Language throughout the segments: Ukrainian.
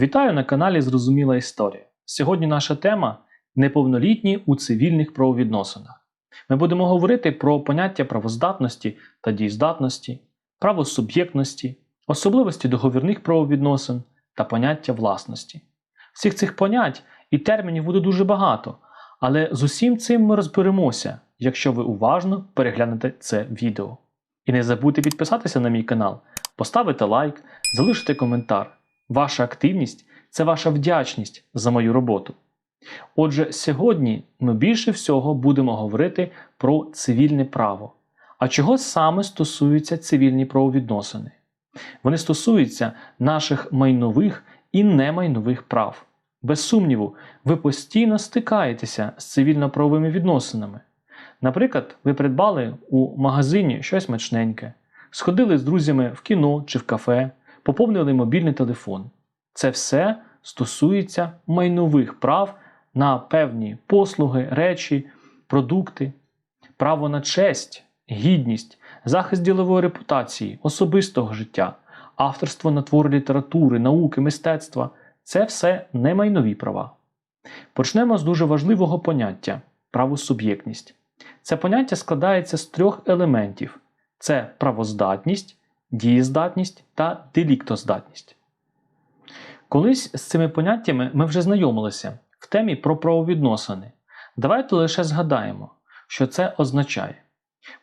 Вітаю на каналі Зрозуміла Історія. Сьогодні наша тема неповнолітні у цивільних правовідносинах. Ми будемо говорити про поняття правоздатності та дієздатності, правосуб'єктності, особливості договірних правовідносин та поняття власності. Всіх цих понять і термінів буде дуже багато, але з усім цим ми розберемося, якщо ви уважно переглянете це відео. І не забудьте підписатися на мій канал, поставити лайк, залишити коментар. Ваша активність це ваша вдячність за мою роботу. Отже, сьогодні ми більше всього будемо говорити про цивільне право. А чого саме стосуються цивільні правовідносини? Вони стосуються наших майнових і немайнових прав. Без сумніву, ви постійно стикаєтеся з цивільно-правовими відносинами. Наприклад, ви придбали у магазині щось смачненьке, сходили з друзями в кіно чи в кафе, поповнили мобільний телефон. Це все стосується майнових прав на певні послуги, речі, продукти, право на честь, гідність, захист ділової репутації, особистого життя, авторство на твори літератури, науки, мистецтва це все не майнові права. Почнемо з дуже важливого поняття правосуб'єктність. Це поняття складається з трьох елементів: це правоздатність, дієздатність та деліктоздатність. Колись з цими поняттями ми вже знайомилися в темі про правовідносини. Давайте лише згадаємо, що це означає.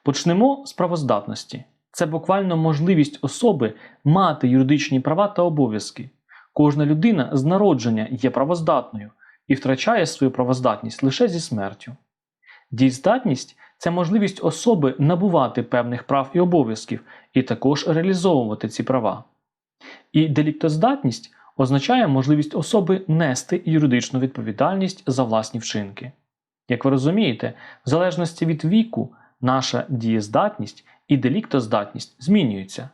Почнемо з правоздатності. Це буквально можливість особи мати юридичні права та обов'язки. Кожна людина з народження є правоздатною і втрачає свою правоздатність лише зі смертю. Дієздатність це можливість особи набувати певних прав і обов'язків і також реалізовувати ці права. І деліктоздатність означає можливість особи нести юридичну відповідальність за власні вчинки. Як ви розумієте, в залежності від віку наша дієздатність і деліктоздатність змінюються.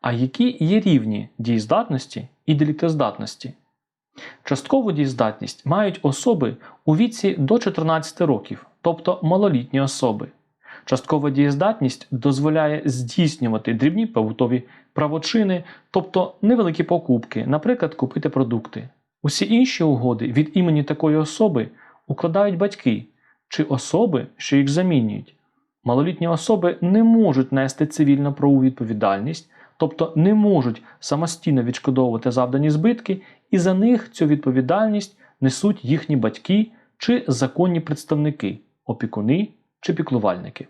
А які є рівні дієздатності і деліктоздатності? Часткову дієздатність мають особи у віці до 14 років, тобто малолітні особи. Часткова дієздатність дозволяє здійснювати дрібні побутові правочини, тобто невеликі покупки, наприклад, купити продукти. Усі інші угоди від імені такої особи укладають батьки чи особи, що їх замінюють. Малолітні особи не можуть нести цивільно правову відповідальність, тобто не можуть самостійно відшкодовувати завдані збитки, і за них цю відповідальність несуть їхні батьки чи законні представники, опікуни чи піклувальники.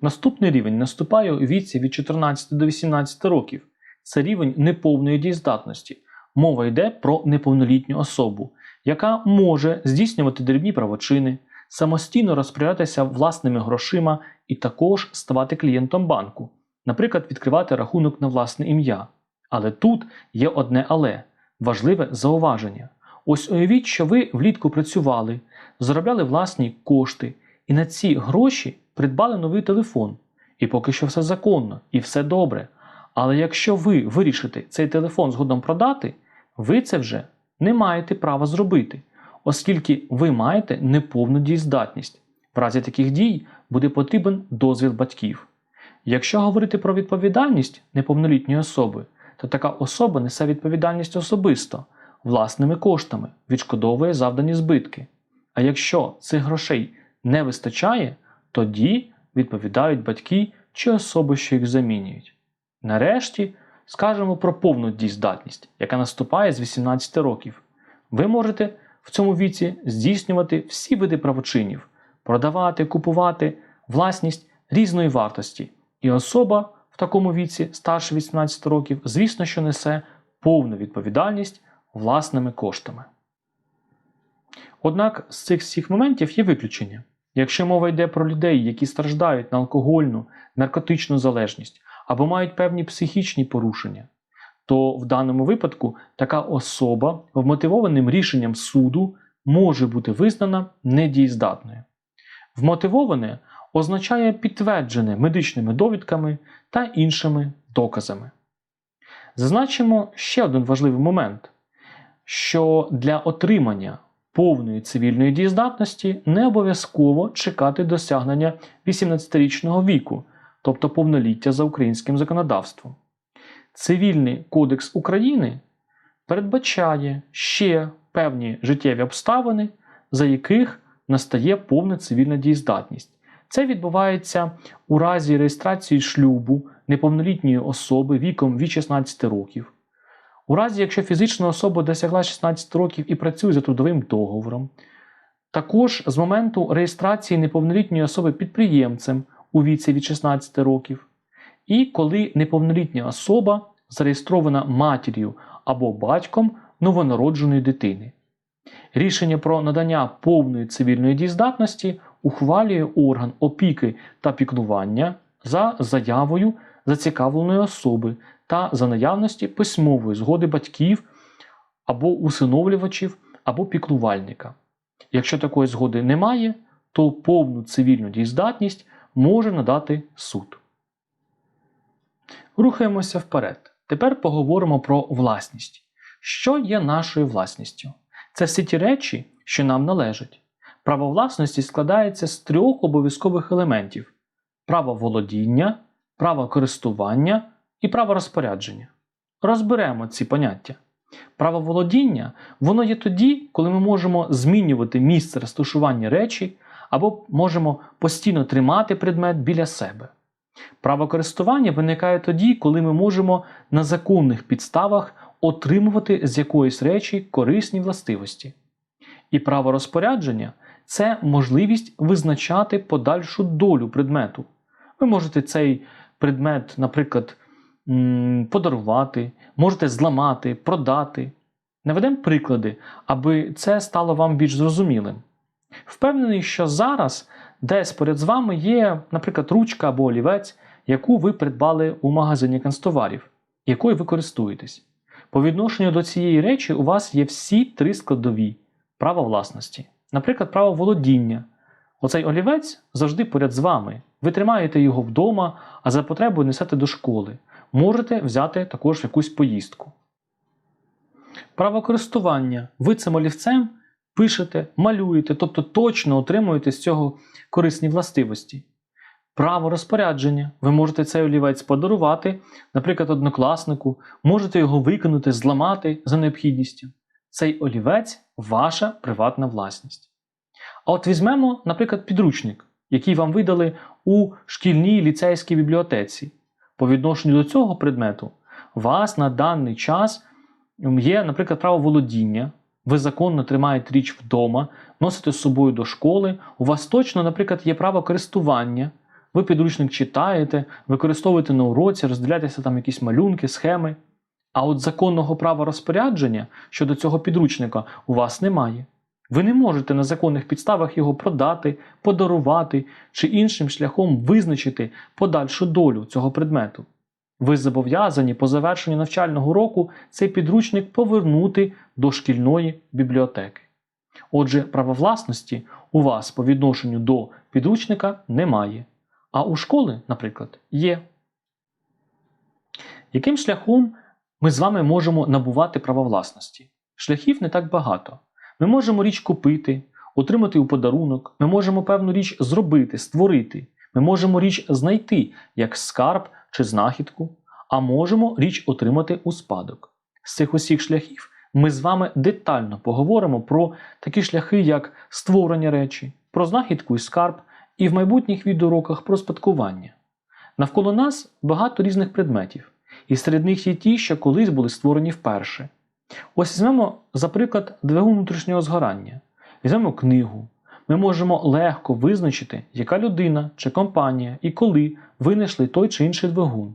Наступний рівень наступає у віці від 14 до 18 років. Це рівень неповної дієздатності. Мова йде про неповнолітню особу, яка може здійснювати дрібні правочини, самостійно розпорядатися власними грошима і також ставати клієнтом банку, наприклад, відкривати рахунок на власне ім'я. Але тут є одне але важливе зауваження. Ось уявіть, що ви влітку працювали, заробляли власні кошти, і на ці гроші придбали новий телефон. І поки що все законно і все добре. Але якщо ви вирішите цей телефон згодом продати, ви це вже не маєте права зробити, оскільки ви маєте неповну дієздатність. В разі таких дій буде потрібен дозвіл батьків. Якщо говорити про відповідальність неповнолітньої особи, то така особа несе відповідальність особисто, власними коштами, відшкодовує завдані збитки. А якщо цих грошей не вистачає, тоді відповідають батьки чи особи, що їх замінюють. Нарешті скажемо про повну дієздатність, яка наступає з 18 років. Ви можете в цьому віці здійснювати всі види правочинів, продавати, купувати власність різної вартості. І особа в такому віці, старше 18 років, звісно, що несе повну відповідальність власними коштами. Однак з цих всіх моментів є виключення. Якщо мова йде про людей, які страждають на алкогольну, наркотичну залежність або мають певні психічні порушення, то в даному випадку така особа вмотивованим рішенням суду може бути визнана недієздатною. Вмотивоване означає підтверджене медичними довідками та іншими доказами. Зазначимо ще один важливий момент, що для отримання повної цивільної дієздатності не обов'язково чекати досягнення 18-річного віку, тобто повноліття за українським законодавством. Цивільний кодекс України передбачає ще певні життєві обставини, за яких настає повна цивільна дієздатність. Це відбувається у разі реєстрації шлюбу неповнолітньої особи віком від 16 років. У разі, якщо фізична особа досягла 16 років і працює за трудовим договором, також з моменту реєстрації неповнолітньої особи підприємцем у віці від 16 років, і коли неповнолітня особа зареєстрована матір'ю або батьком новонародженої дитини. Рішення про надання повної цивільної дієздатності ухвалює орган опіки та піклування за заявою зацікавленої особи та за наявності письмової згоди батьків або усиновлювачів або піклувальника. Якщо такої згоди немає, то повну цивільну дієздатність може надати суд. Рухаємося вперед. Тепер поговоримо про власність. Що є нашою власністю? Це всі ті речі, що нам належать. Право власності складається з трьох обов'язкових елементів: право володіння, право користування і право розпорядження. Розберемо ці поняття. Право володіння воно є тоді, коли ми можемо змінювати місце розташування речі або можемо постійно тримати предмет біля себе. Право користування виникає тоді, коли ми можемо на законних підставах отримувати з якоїсь речі корисні властивості. І право розпорядження це можливість визначати подальшу долю предмету. Ви можете цей предмет, наприклад, подарувати, можете зламати, продати. Наведемо приклади, аби це стало вам більш зрозумілим. Впевнений, що зараз десь поряд з вами є, наприклад, ручка або олівець, яку ви придбали у магазині канцтоварів, якою ви користуєтесь. По відношенню до цієї речі у вас є всі три складові права власності. Наприклад, право володіння. Оцей олівець завжди поряд з вами. Ви тримаєте його вдома, а за потребою несете до школи. Можете взяти також якусь поїздку. Право користування. Ви цим олівцем пишете, малюєте, тобто точно отримуєте з цього корисні властивості. Право розпорядження. Ви можете цей олівець подарувати, наприклад, однокласнику, можете його викинути, зламати за необхідністю. Цей олівець ваша приватна власність. А от візьмемо, наприклад, підручник, який вам видали у шкільній ліцейській бібліотеці. По відношенню до цього предмету, у вас на даний час є, наприклад, право володіння, ви законно тримаєте річ вдома, носите з собою до школи, у вас точно, наприклад, є право користування. Ви підручник читаєте, використовуєте на уроці, розділяєтеся там якісь малюнки, схеми. А от законного права розпорядження щодо цього підручника у вас немає. Ви не можете на законних підставах його продати, подарувати чи іншим шляхом визначити подальшу долю цього предмету. Ви зобов'язані по завершенню навчального року цей підручник повернути до шкільної бібліотеки. Отже, права власності у вас по відношенню до підручника немає. А у школи, наприклад, є. Яким шляхом ми з вами можемо набувати права власності? Шляхів не так багато. Ми можемо річ купити, отримати у подарунок, ми можемо певну річ зробити, створити, ми можемо річ знайти як скарб чи знахідку, а можемо річ отримати у спадок. З цих усіх шляхів ми з вами детально поговоримо про такі шляхи, як створення речі, про знахідку і скарб, і в майбутніх відеоуроках про спадкування. Навколо нас багато різних предметів, і серед них є ті, що колись були створені вперше. Ось візьмемо, за приклад, двигун внутрішнього згорання, візьмемо книгу. Ми можемо легко визначити, яка людина чи компанія і коли винайшли той чи інший двигун,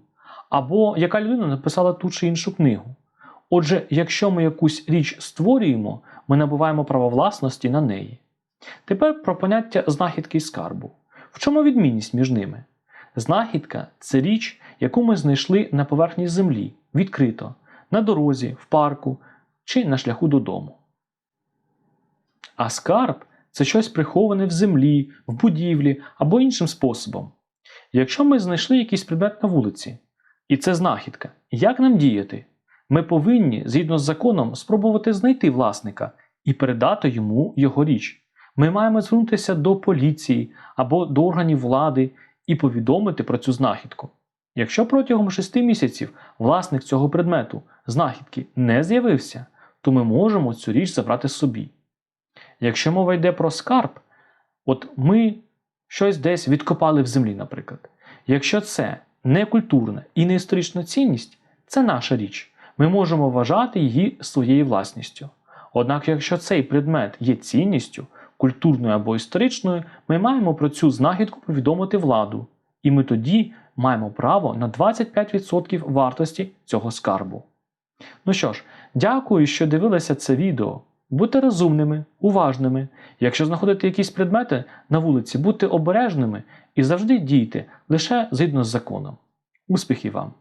або яка людина написала ту чи іншу книгу. Отже, якщо ми якусь річ створюємо, ми набуваємо право власності на неї. Тепер про поняття знахідки і скарбу. В чому відмінність між ними? Знахідка це річ, яку ми знайшли на поверхні землі, відкрито, на дорозі, в парку чи на шляху додому. А скарб це щось приховане в землі, в будівлі або іншим способом. Якщо ми знайшли якийсь предмет на вулиці, і це знахідка, як нам діяти? Ми повинні, згідно з законом, спробувати знайти власника і передати йому його річ. Ми маємо звернутися до поліції або до органів влади і повідомити про цю знахідку. Якщо протягом 6 місяців власник цього предмету знахідки не з'явився, то ми можемо цю річ забрати собі. Якщо мова йде про скарб, от ми щось десь відкопали в землі, наприклад. Якщо це не культурна і не історична цінність, це наша річ. Ми можемо вважати її своєю власністю. Однак, якщо цей предмет є цінністю, культурною або історичною, ми маємо про цю знахідку повідомити владу, і ми тоді маємо право на 25% вартості цього скарбу. Ну що ж, дякую, що дивилися це відео. Будьте розумними, уважними. Якщо знаходите якісь предмети на вулиці, будьте обережними і завжди дійте лише згідно з законом. Успіхів вам!